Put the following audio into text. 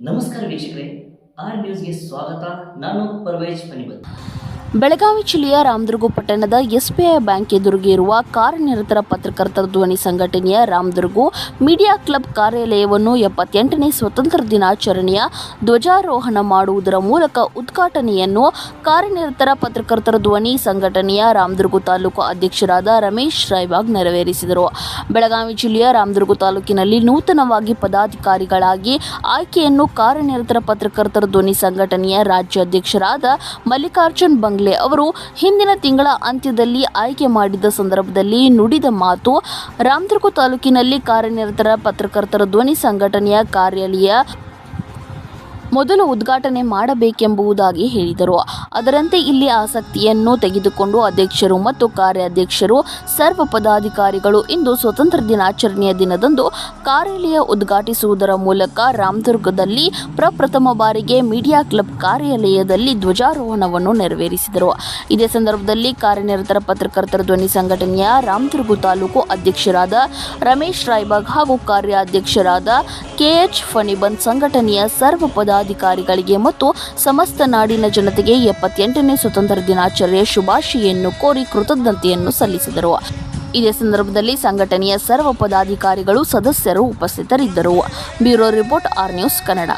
ನಮಸ್ಕಾರ ವೀಕ್ಷಕರೇ ಆರ್ ನ್ಯೂಸ್ಗೆ ಸ್ವಾಗತ. ನಾನು ಪರ್ವೇಜ್ ಪನಿಬತ್ ಬೆಳಗಾವಿ ಜಿಲ್ಲೆಯ ರಾಮದುರ್ಗ ಪಟ್ಟಣದ ಎಸ್ಬಿಐ ಬ್ಯಾಂಕ್ ಎದುರಿಗೆ ಇರುವ ಕಾರ್ಯನಿರತರ ಪತ್ರಕರ್ತರ ಧ್ವನಿ ಸಂಘಟನೆಯ ರಾಮದುರ್ಗು ಮೀಡಿಯಾ ಕ್ಲಬ್ ಕಾರ್ಯಾಲಯವನ್ನು ಎಪ್ಪತ್ತೆಂಟನೇ ಸ್ವತಂತ್ರ ದಿನಾಚರಣೆಯ ಧ್ವಜಾರೋಹಣ ಮಾಡುವುದರ ಮೂಲಕ ಉದ್ಘಾಟನೆಯನ್ನು ಕಾರ್ಯನಿರತರ ಪತ್ರಕರ್ತರ ಧ್ವನಿ ಸಂಘಟನೆಯ ರಾಮದುರ್ಗ ತಾಲೂಕು ಅಧ್ಯಕ್ಷರಾದ ರಮೇಶ್ ರಾಯ್ಬಾಗ್ ನೆರವೇರಿಸಿದರು. ಬೆಳಗಾವಿ ಜಿಲ್ಲೆಯ ರಾಮದುರ್ಗ ತಾಲೂಕಿನಲ್ಲಿ ನೂತನವಾಗಿ ಪದಾಧಿಕಾರಿಗಳಾಗಿ ಆಯ್ಕೆಯನ್ನು ಕಾರ್ಯನಿರತರ ಪತ್ರಕರ್ತರ ಧ್ವನಿ ಸಂಘಟನೆಯ ರಾಜ್ಯಾಧ್ಯಕ್ಷರಾದ ಮಲ್ಲಿಕಾರ್ಜುನ್ ಬಂಗ್ಲೆ ಅವರು ಹಿಂದಿನ ತಿಂಗಳ ಅಂತ್ಯದಲ್ಲಿ ಆಯ್ಕೆ ಮಾಡಿದ ಸಂದರ್ಭದಲ್ಲಿ ನುಡಿದ ಮಾತು, ರಾಮದುರ್ಗ ತಾಲೂಕಿನಲ್ಲಿ ಕಾರ್ಯನಿರತರ ಪತ್ರಕರ್ತರ ಧ್ವನಿ ಸಂಘಟನೆಯ ಕಾರ್ಯಾಲಯ ಮೊದಲು ಉದ್ಘಾಟನೆ ಮಾಡಬೇಕೆಂಬುದಾಗಿ ಹೇಳಿದರು. ಅದರಂತೆ ಇಲ್ಲಿ ಆಸಕ್ತಿಯನ್ನು ತೆಗೆದುಕೊಂಡು ಅಧ್ಯಕ್ಷರು ಮತ್ತು ಕಾರ್ಯಾಧ್ಯಕ್ಷರು, ಸರ್ವ ಪದಾಧಿಕಾರಿಗಳು ಇಂದು ಸ್ವತಂತ್ರ ದಿನಾಚರಣೆಯ ದಿನದಂದು ಕಾರ್ಯಾಲಯ ಉದ್ಘಾಟಿಸುವುದರ ಮೂಲಕ ರಾಮದುರ್ಗದಲ್ಲಿ ಪ್ರಪ್ರಥಮ ಬಾರಿಗೆ ಮೀಡಿಯಾ ಕ್ಲಬ್ ಕಾರ್ಯಾಲಯದಲ್ಲಿ ಧ್ವಜಾರೋಹಣವನ್ನು ನೆರವೇರಿಸಿದರು. ಇದೇ ಸಂದರ್ಭದಲ್ಲಿ ಕಾರ್ಯನಿರತರ ಪತ್ರಕರ್ತರ ಧ್ವನಿ ಸಂಘಟನೆಯ ರಾಮದುರ್ಗ ತಾಲೂಕು ಅಧ್ಯಕ್ಷರಾದ ರಮೇಶ್ ರಾಯ್ಬಾಗ್ ಹಾಗೂ ಕಾರ್ಯಾಧ್ಯಕ್ಷರಾದ ಕೆಎಚ್ ಫಣಿಬನ್ ಸಂಘಟನೆಯ ಸರ್ವ ಪದಾಧಿಕಾರಿಗಳಿಗೆ ಮತ್ತು ಸಮಸ್ತ ನಾಡಿನ ಜನತೆಗೆ ಎಪ್ಪತ್ತೆಂಟನೇ ಸ್ವತಂತ್ರ ದಿನಾಚರಣೆಯ ಶುಭಾಶಯನ್ನು ಕೋರಿ ಕೃತಜ್ಞತೆಯನ್ನು ಸಲ್ಲಿಸಿದರು. ಇದೇ ಸಂದರ್ಭದಲ್ಲಿ ಸಂಘಟನೆಯ ಸರ್ವ ಪದಾಧಿಕಾರಿಗಳು, ಸದಸ್ಯರು ಉಪಸ್ಥಿತರಿದ್ದರು. Bureau report R news Kannada.